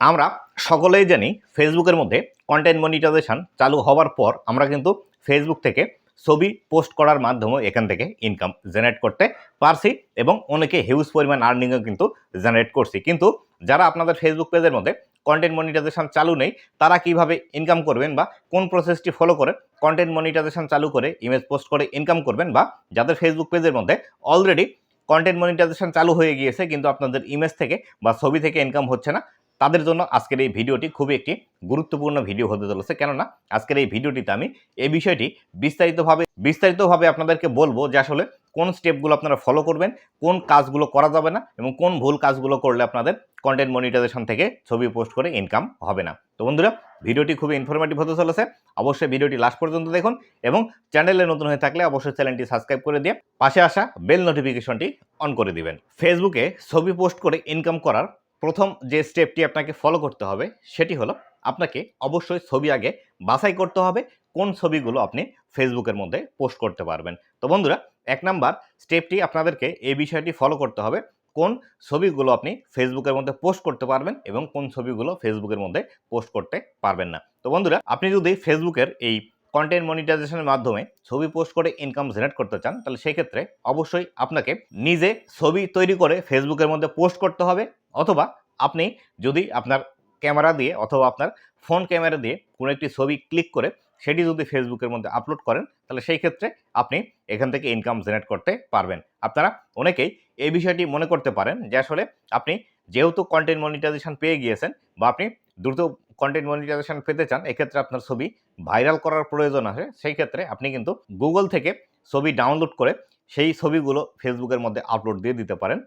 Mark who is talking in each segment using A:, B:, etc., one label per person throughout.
A: আমরা সকলেই জানি ফেসবুকের মধ্যে কন্টেন্ট মনিটাইজেশন চালু হওয়ার পর আমরা কিন্তু ফেসবুক থেকে ছবি পোস্ট করার মাধ্যমে এখান থেকে ইনকাম জেনারেট করতে পারছি এবং অনেকে হিউজ পরিমাণ আর্নিংও কিন্তু জেনারেট করছি। কিন্তু যারা আপনাদের ফেসবুক পেজের মধ্যে কন্টেন্ট মনিটাইজেশন চালু নেই, তারা কীভাবে ইনকাম করবেন বা কোন প্রসেসটি ফলো করে কন্টেন্ট মনিটাইজেশন চালু করে ইমেজ পোস্ট করে ইনকাম করবেন বা যাদের ফেসবুক পেজের মধ্যে অলরেডি কন্টেন্ট মনিটাইজেশন চালু হয়ে গিয়েছে, কিন্তু আপনাদের ইমেজ থেকে বা ছবি থেকে ইনকাম হচ্ছে না তাদের জন্য আজকের এই ভিডিওটি খুবই একটি গুরুত্বপূর্ণ ভিডিও হতে চলেছে। কেননা, আজকের এই ভিডিওটিতে আমি এই বিষয়টি বিস্তারিতভাবে বিস্তারিতভাবে আপনাদেরকে বলব যে আসলে কোন স্টেপগুলো আপনারা ফলো করবেন, কোন কাজগুলো করা যাবে না এবং কোন ভুল কাজগুলো করলে আপনাদের কন্টেন্ট মনিটাইজেশন থেকে ছবি পোস্ট করে ইনকাম হবে না। তো বন্ধুরা, ভিডিওটি খুবই ইনফরমেটিভ হতে চলেছে। অবশ্যই ভিডিওটি লাস্ট পর্যন্ত দেখুন এবং চ্যানেলে নতুন হয়ে থাকলে অবশ্যই চ্যানেলটি সাবস্ক্রাইব করে দিয়ে পাশে আসা বেল নোটিফিকেশনটি অন করে দিবেন। ফেসবুকে ছবি পোস্ট করে ইনকাম করার প্রথম যে স্টেপটি আপনাকে ফলো করতে হবে, সেটি হলো আপনাকে অবশ্যই ছবি আগে বাছাই করতে হবে, কোন ছবিগুলো আপনি ফেসবুকের মধ্যে পোস্ট করতে পারবেন। তো বন্ধুরা, এক নাম্বার স্টেপটি আপনাদেরকে এই বিষয়টি ফলো করতে হবে, কোন ছবিগুলো আপনি ফেসবুকের মধ্যে পোস্ট করতে পারবেন এবং কোন ছবিগুলো ফেসবুকের মধ্যে পোস্ট করতে পারবেন না। তো বন্ধুরা, আপনি যদি ফেসবুকের এই কন্টেন্ট মনিটাইজেশনের মাধ্যমে ছবি পোস্ট করে ইনকাম জেনারেট করতে চান, তাহলে সেই ক্ষেত্রে অবশ্যই আপনাকে নিজে ছবি তৈরি করে ফেসবুকের মধ্যে পোস্ট করতে হবে। অথবা আপনি যদি আপনার ক্যামেরা দিয়ে অথবা আপনার ফোন ক্যামেরা দিয়ে কোনো একটি ছবি ক্লিক করে সেটি যদি ফেসবুকের মধ্যে আপলোড করেন, তাহলে সেই ক্ষেত্রে আপনি এখান থেকে ইনকাম জেনারেট করতে পারবেন। আপনারা অনেকেই এই বিষয়টি মনে করতে পারেন যে আসলে আপনি যেহেতু কন্টেন্ট মনিটাইজেশন পেয়ে গিয়েছেন বা আপনি দ্রুত কন্টেন্ট মনিটাইজেশন পেতে চান, এক্ষেত্রে আপনার ছবি ভাইরাল করার প্রয়োজন আছে। সেই ক্ষেত্রে আপনি কিন্তু গুগল থেকে ছবি ডাউনলোড করে সেই ছবিগুলো ফেসবুকের মধ্যে আপলোড দিয়ে দিতে পারেন।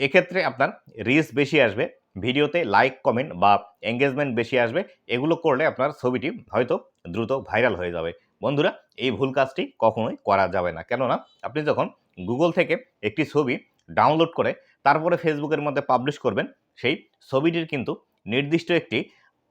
A: এক্ষেত্রে আপনার রিচ বেশি আসবে, ভিডিওতে লাইক কমেন্ট বা এঙ্গেজমেন্ট বেশি আসবে, এগুলো করলে আপনার ছবিটি হয়তো দ্রুত ভাইরাল হয়ে যাবে। বন্ধুরা, এই ভুল কাজটি কখনোই করা যাবে না। কেননা, আপনি যখন গুগল থেকে একটি ছবি ডাউনলোড করে তারপরে ফেসবুকের মধ্যে পাবলিশ করবেন, সেই ছবিটির কিন্তু নির্দিষ্ট একটি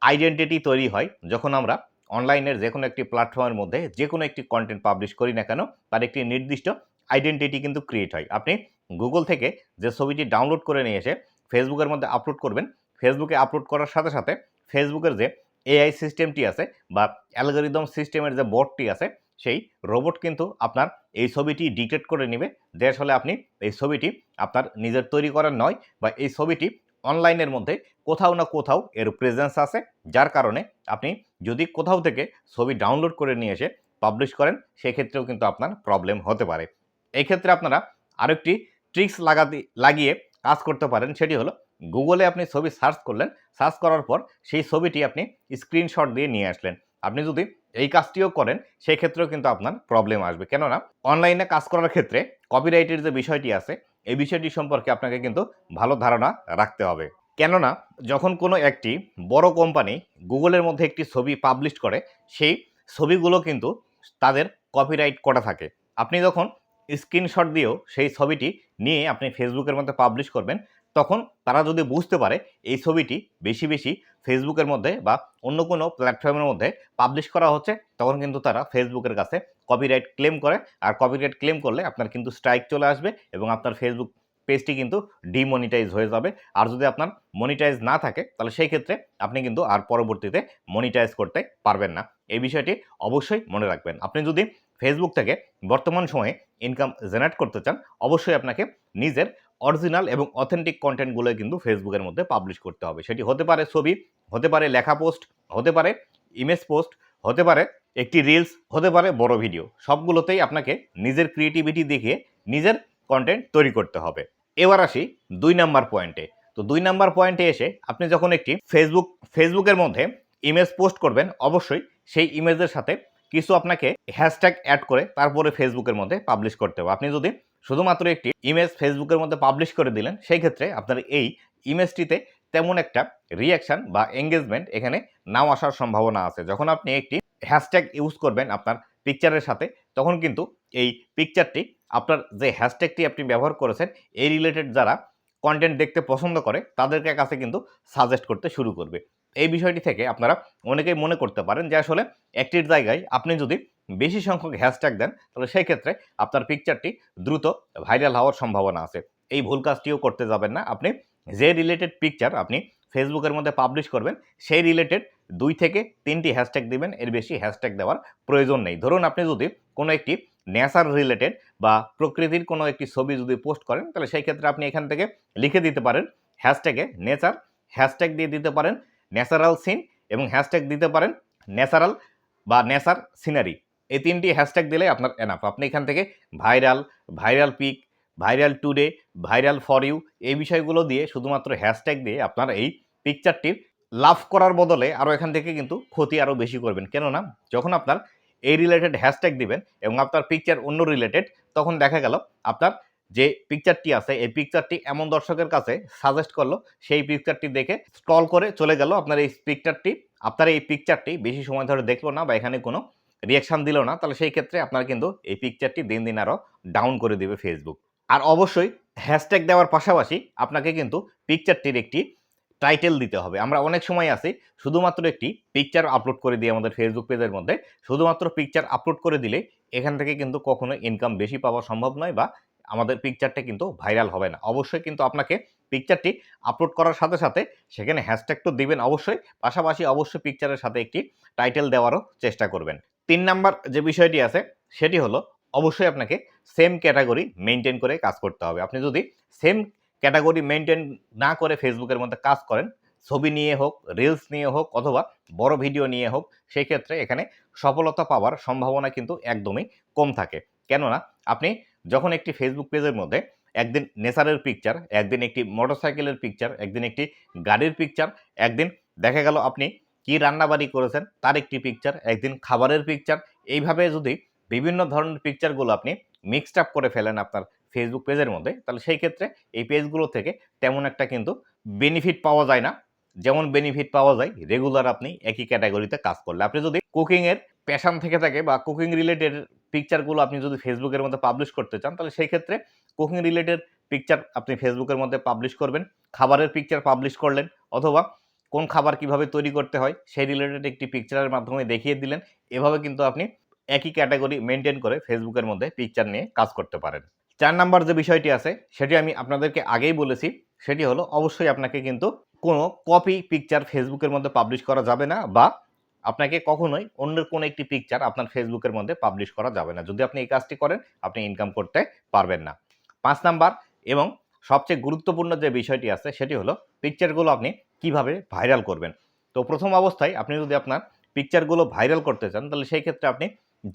A: আইডেন্টিটি তৈরি হয়, যখন আমরা অনলাইনের যে কোনো একটি প্ল্যাটফর্মের মধ্যে যে কোনো একটি কন্টেন্ট পাবলিশ করি না কেন, তার একটি নির্দিষ্ট আইডেন্টিটি কিন্তু ক্রিয়েট হয়। আপনি গুগল থেকে যে ছবিটি ডাউনলোড করে নিয়ে এসে ফেসবুকের মধ্যে আপলোড করবেন ফেসবুকে আপলোড করার সাথে সাথে ফেসবুকের যে এআই সিস্টেমটি আছে বা অ্যালগোরিদম সিস্টেমের যে বোর্ডটি আছে, সেই রোবট কিন্তু আপনার এই ছবিটি ডিটেক্ট করে নেবে। যে আসলে আপনি এই ছবিটি আপনার নিজের তৈরি করার নয় বা এই ছবিটি অনলাইনের মধ্যে কোথাও না কোথাও এর প্রেজেন্স আছে, যার কারণে আপনি যদি কোথাও থেকে ছবি ডাউনলোড করে নিয়ে এসে পাবলিশ করেন, সেক্ষেত্রেও কিন্তু আপনার প্রবলেম হতে পারে। এই ক্ষেত্রে আপনারা আরেকটি ট্রিক্স লাগাতে, লাগিয়ে কাজ করতে পারেন, সেটি হলো গুগলে আপনি ছবি সার্চ করলেন সার্চ করার পর সেই ছবিটি আপনি স্ক্রিনশট দিয়ে নিয়ে আসলেন। আপনি যদি এই কাজটিও করেন, সেক্ষেত্রেও কিন্তু আপনার প্রবলেম আসবে। কেননা অনলাইনে কাজ করার ক্ষেত্রে কপিরাইটের যে বিষয়টি আছে এই বিষয়টি সম্পর্কে আপনাকে কিন্তু ভালো ধারণা রাখতে হবে। কেননা, যখন কোনো একটি বড় কোম্পানি গুগলের মধ্যে একটি ছবি পাবলিশ করে, সেই ছবিগুলো কিন্তু তাদের কপিরাইট করা থাকে। আপনি যখন স্ক্রিনশট দিয়েও সেই ছবিটি নিয়ে আপনি ফেসবুকের মধ্যে পাবলিশ করবেন, তখন তারা যদি বুঝতে পারে এই ছবিটি বেশি বেশি ফেসবুকের মধ্যে বা অন্য কোনো প্ল্যাটফর্মের মধ্যে পাবলিশ করা হচ্ছে, তখন কিন্তু তারা ফেসবুকের কাছে কপিরাইট ক্লেম করে, আর কপিরাইট ক্লেম করলে আপনার কিন্তু স্ট্রাইক চলে আসবে এবং আপনার ফেসবুক পেজটি কিন্তু ডিমনিটাইজ হয়ে যাবে। আর যদি আপনার মনিটাইজ না থাকে, তাহলে সেই ক্ষেত্রে আপনি কিন্তু আর পরবর্তীতে মনিটাইজ করতে পারবেন না। এই বিষয়টি অবশ্যই মনে রাখবেন। আপনি যদি ফেসবুক থেকে বর্তমান সময়ে ইনকাম জেনারেট করতে চান, অবশ্যই আপনাকে নিজের অরিজিনাল এবং অথেন্টিক কন্টেন্টগুলো কিন্তু ফেসবুকের মধ্যে পাবলিশ করতে হবে। সেটি হতে পারে ছবি, হতে পারে লেখা পোস্ট হতে পারে ইমেজ পোস্ট হতে পারে একটি রিলস হতে পারে বড় ভিডিও সবগুলোতেই আপনাকে নিজের ক্রিয়েটিভিটি দেখিয়ে নিজের কন্টেন্ট তৈরি করতে হবে। এবার আসি দুই নাম্বার পয়েন্টে তো দুই নাম্বার পয়েন্টে এসে আপনি যখন একটি ফেসবুক ফেসবুকের মধ্যে ইমেজ পোস্ট করবেন, অবশ্যই সেই ইমেজের সাথে কিছু আপনাকে হ্যাশট্যাগ অ্যাড করে তারপরে ফেসবুকের মধ্যে পাবলিশ করতে হবে। আপনি যদি শুধুমাত্র একটি ইমেজ ফেসবুকের মধ্যে পাবলিশ করে দিলেন, সেই ক্ষেত্রে আপনার এই ইমেজটিতে তেমন একটা রিয়াকশান বা এঙ্গেজমেন্ট এখানে নাও আসার সম্ভাবনা আছে। যখন আপনি একটি হ্যাশট্যাগ ইউজ করবেন আপনার পিকচারের সাথে, তখন কিন্তু এই পিকচারটি আপনার যে হ্যাশট্যাগটি আপনি ব্যবহার করেছেন, এই রিলেটেড যারা কন্টেন্ট দেখতে পছন্দ করে, তাদেরকে কাছে কিন্তু সাজেস্ট করতে শুরু করবে। এই বিষয়টি থেকে আপনারা অনেকেই মনে করতে পারেন যে আসলে একটির জায়গায় আপনি যদি বেশি সংখ্যক হ্যাশট্যাগ দেন, তাহলে সেই ক্ষেত্রে আপনার পিকচারটি দ্রুত ভাইরাল হওয়ার সম্ভাবনা আছে। এই ভুল কাজটিও করতে যাবেন না। আপনি যে রিলেটেড পিকচার আপনি ফেসবুকের মধ্যে পাবলিশ করবেন, সেই রিলেটেড দুই থেকে তিনটি হ্যাশট্যাগ দিবেন, এর বেশি হ্যাশট্যাগ দেওয়ার প্রয়োজন নেই। ধরুন আপনি যদি কোনো একটি নেচার রিলেটেড বা প্রকৃতির কোনো একটি ছবি যদি পোস্ট করেন, তাহলে সেই ক্ষেত্রে আপনি এখান থেকে লিখে দিতে পারেন হ্যাশট্যাগে নেচার হ্যাশট্যাগ দিয়ে দিতে পারেন ন্যাচারাল সিন এবং হ্যাশট্যাগ দিতে পারেন ন্যাচারাল বা নেচার সিনারি এই তিনটি হ্যাশট্যাগ দিলে আপনার এনাফ আপনি এখান থেকে viral viral pick viral today viral for you এই বিষয়গুলো দিয়ে শুধুমাত্র হ্যাশট্যাগ দিয়ে আপনার এই পিকচারটির লাভ করার বদলে আরও এখান থেকে কিন্তু ক্ষতি আরও বেশি করবেন। কেননা, যখন আপনার এই রিলেটেড হ্যাশট্যাগ দিবেন এবং আপনার পিকচার অন্য রিলেটেড তখন দেখা গেল আপনার যে পিকচারটি আছে, এই পিকচারটি এমন দর্শকের কাছে সাজেস্ট করল, সেই পিকচারটি দেখে স্ক্রল করে চলে গেল আপনার এই পিকচারটি আপনার এই পিকচারটি বেশি সময় ধরে দেখল না বা এখানে কোনো রিয়াকশান দিল না, তাহলে সেই ক্ষেত্রে আপনার কিন্তু এই পিকচারটি দিন দিন আরও ডাউন করে দেবে ফেসবুক আর অবশ্যই হ্যাশট্যাগ দেওয়ার পাশাপাশি আপনাকে কিন্তু পিকচারটির একটি টাইটেল দিতে হবে। আমরা অনেক সময় আছি শুধুমাত্র একটি পিকচার আপলোড করে দিই আমাদের ফেসবুক পেজের মধ্যে। শুধুমাত্র পিকচার আপলোড করে দিলে এখান থেকে কিন্তু কখনো ইনকাম বেশি পাওয়া সম্ভব নয় বা আমাদের পিকচারটা কিন্তু ভাইরাল হবে না। অবশ্যই কিন্তু আপনাকে পিকচারটি আপলোড করার সাথে সাথে সেখানে হ্যাশট্যাগ তো দিবেন অবশ্যই। পাশাপাশি অবশ্যই পিকচারের সাথে একটি টাইটেল দেওয়ারও চেষ্টা করবেন। তিন নাম্বার যে বিষয়টি আছে সেটি হলো, অবশ্যই আপনাকে সেম ক্যাটাগরি মেনটেন করে কাজ করতে হবে। আপনি যদি সেম ক্যাটাগরি মেনটেন না করে ফেসবুকের মধ্যে কাজ করেন, ছবি নিয়ে হোক রিলস নিয়ে হোক অথবা বড় ভিডিও নিয়ে হোক সেই ক্ষেত্রে এখানে সফলতা পাওয়ার সম্ভাবনা কিন্তু একদমই কম থাকে। কেননা, আপনি যখন একটি ফেসবুক পেজের মধ্যে একদিন নেচারের পিকচার একদিন একটি মোটরসাইকেলের পিকচার একদিন একটি গাড়ির পিকচার একদিন দেখা গেল আপনি কি রান্নাবাড়ি করেছেন, তার একটি পিকচার একদিন খাবারের পিকচার এইভাবে যদি বিভিন্ন ধরনের পিকচারগুলো আপনি মিক্সড আপ করে ফেলেন আপনার ফেসবুক পেজের মধ্যে, তাহলে সেই ক্ষেত্রে এই পেজগুলো থেকে তেমন একটা কিন্তু বেনিফিট পাওয়া যায় না। যেমন বেনিফিট পাওয়া যায় রেগুলার আপনি একই ক্যাটাগরিতে কাজ করলে। আপনি যদি কুকিংয়ের প্যাশান থেকে থাকে বা কুকিং রিলেটেড পিকচারগুলো আপনি যদি ফেসবুকের মধ্যে পাবলিশ করতে চান, তাহলে সেই ক্ষেত্রে কুকিং রিলেটেড পিকচার আপনি ফেসবুকের মধ্যে পাবলিশ করবেন, খাবারের পিকচার পাবলিশ করলেন, অথবা কোন খাবার কীভাবে তৈরি করতে হয়, সেই রিলেটেড একটি পিকচারের মাধ্যমে দেখিয়ে দিলেন। এভাবে কিন্তু আপনি একই ক্যাটাগরি মেনটেন করে ফেসবুকের মধ্যে পিকচার নিয়ে কাজ করতে পারেন। চার নাম্বার যে বিষয়টি আছে, সেটি আমি আপনাদেরকে আগেই বলেছি, সেটি হলো অবশ্যই আপনাকে কিন্তু কোনো কপি পিকচার ফেসবুকের মধ্যে পাবলিশ করা যাবে না বা আপনাকে কখনোই অন্যের কোনো একটি পিকচার আপনার ফেসবুকের মধ্যে পাবলিশ করা যাবে না। যদি আপনি এই কাজটি করেন, আপনি ইনকাম করতে পারবেন না। পাঁচ নাম্বার এবং সবচেয়ে গুরুত্বপূর্ণ যে বিষয়টি আছে, সেটি হলো পিকচারগুলো আপনি কীভাবে ভাইরাল করবেন। তো প্রথম অবস্থায় আপনি যদি আপনার পিকচারগুলো ভাইরাল করতে চান, তাহলে সেই ক্ষেত্রে আপনি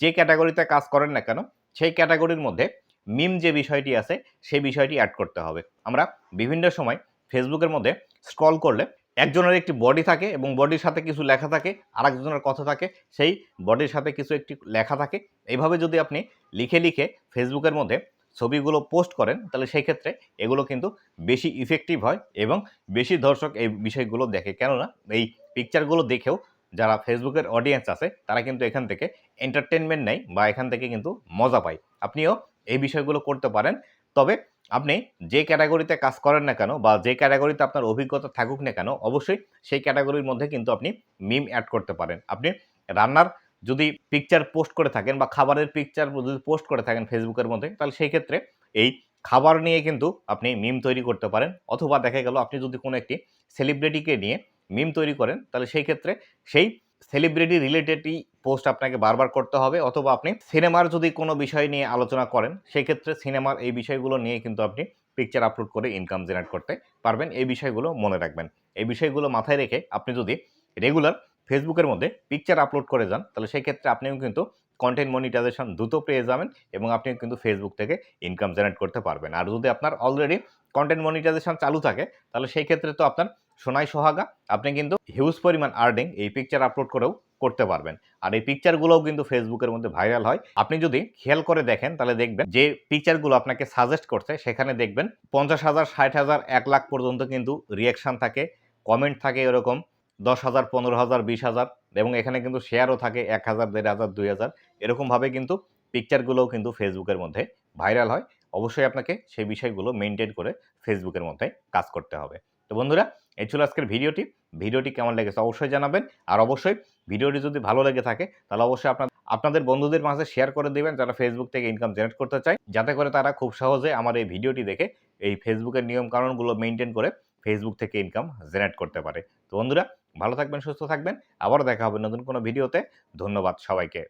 A: যে ক্যাটাগরিতে কাজ করেন না কেন, সেই ক্যাটাগরির মধ্যে মিম যে বিষয়টি আছে, সেই বিষয়টি অ্যাড করতে হবে। আমরা বিভিন্ন সময় ফেসবুকের মধ্যে স্ক্রল করলে একজনের একটি বডি থাকে এবং বডির সাথে কিছু লেখা থাকে আর একজনের কথা থাকে, সেই বডির সাথে কিছু একটি লেখা থাকে। এইভাবে যদি আপনি লিখে লিখে ফেসবুকের মধ্যে ছবিগুলো পোস্ট করেন, তাহলে সেই ক্ষেত্রে এগুলো কিন্তু বেশি ইফেক্টিভ হয় এবং বেশি দর্শক এই বিষয়গুলো দেখে। কেননা এই পিকচারগুলো দেখেও যারা ফেসবুকের অডিয়েন্স আছে, তারা কিন্তু এখান থেকে এন্টারটেনমেন্ট নেয় বা এখান থেকে কিন্তু মজা পায় আপনিও এই বিষয়গুলো করতে পারেন। তবে আপনি যে ক্যাটাগরিতে কাজ করেন না কেন বা যে ক্যাটাগরিতে আপনার অভিজ্ঞতা থাকুক না কেন, অবশ্যই সেই ক্যাটাগরির মধ্যে কিন্তু আপনি মিম অ্যাড করতে পারেন। আপনি রান্নার যদি পিকচার পোস্ট করে থাকেন বা খাবারের পিকচার যদি পোস্ট করে থাকেন ফেসবুকের মধ্যে, তাহলে সেই ক্ষেত্রে এই খাবার নিয়ে কিন্তু আপনি মিম তৈরি করতে পারেন। অথবা দেখা গেল আপনি যদি কোনো একটি সেলিব্রিটিকে নিয়ে মিম তৈরি করেন, তাহলে সেই ক্ষেত্রে সেই সেলিব্রিটি রিলেটেডই পোস্ট আপনাকে বারবার করতে হবে অথবা আপনি সিনেমার যদি কোনো বিষয় নিয়ে আলোচনা করেন, সেক্ষেত্রে সিনেমার এই বিষয়গুলো নিয়ে কিন্তু আপনি পিকচার আপলোড করে ইনকাম জেনারেট করতে পারবেন। এই বিষয়গুলো মনে রাখবেন। এই বিষয়গুলো মাথায় রেখে আপনি যদি রেগুলার ফেসবুকের মধ্যে পিকচার আপলোড করে যান, তাহলে সেই ক্ষেত্রে আপনিও কিন্তু কন্টেন্ট মনিটাইজেশন দ্রুত পেয়ে যাবেন এবং আপনি কিন্তু ফেসবুক থেকে ইনকাম জেনারেট করতে পারবেন। আর যদি আপনার অলরেডি কন্টেন্ট মনিটাইজেশন চালু থাকে, তাহলে সেই ক্ষেত্রে তো আপনার সোনাই সোহাগা, আপনি কিন্তু হিউজ পরিমাণ আর্নিং এই পিকচার আপলোড করেও করতে পারবেন। আর এই পিকচারগুলোও কিন্তু ফেসবুকের মধ্যে ভাইরাল হয়। আপনি যদি খেয়াল করে দেখেন, তাহলে দেখবেন যে পিকচারগুলো আপনাকে সাজেস্ট করছে, সেখানে দেখবেন পঞ্চাশ হাজার, ষাট হাজার, এক লাখ পর্যন্ত কিন্তু রিয়াকশান থাকে কমেন্ট থাকে এরকম। দশ হাজার, পনেরো হাজার, বিশ হাজার এবং এখানে কিন্তু শেয়ারও থাকে এক হাজার, দেড় হাজার, দুই হাজার। এরকমভাবে কিন্তু পিকচারগুলোও কিন্তু ফেসবুকের মধ্যে ভাইরাল হয়। অবশ্যই আপনাকে সেই বিষয়গুলো মেনটেন করে ফেসবুকের মধ্যে কাজ করতে হবে। তো বন্ধুরা, এই ছিল আজকের ভিডিওটি। ভিডিওটি কেমন লেগেছে অবশ্যই জানাবেন। আর অবশ্যই ভিডিওটি যদি ভালো লেগে থাকে, তাহলে অবশ্যই আপনার, আপনাদের বন্ধুদের মাঝে শেয়ার করে দেবেন যারা ফেসবুক থেকে ইনকাম জেনারেট করতে চায়। যাতে করে তারা খুব সহজে আমার এই ভিডিওটি দেখে এই ফেসবুকের নিয়ম কানুনগুলো মেনটেন করে ফেসবুক থেকে ইনকাম জেনারেট করতে পারে। তো বন্ধুরা, ভালো থাকবেন, সুস্থ থাকবেন। আবারও দেখা হবে নতুন কোনো ভিডিওতে ধন্যবাদ সবাইকে।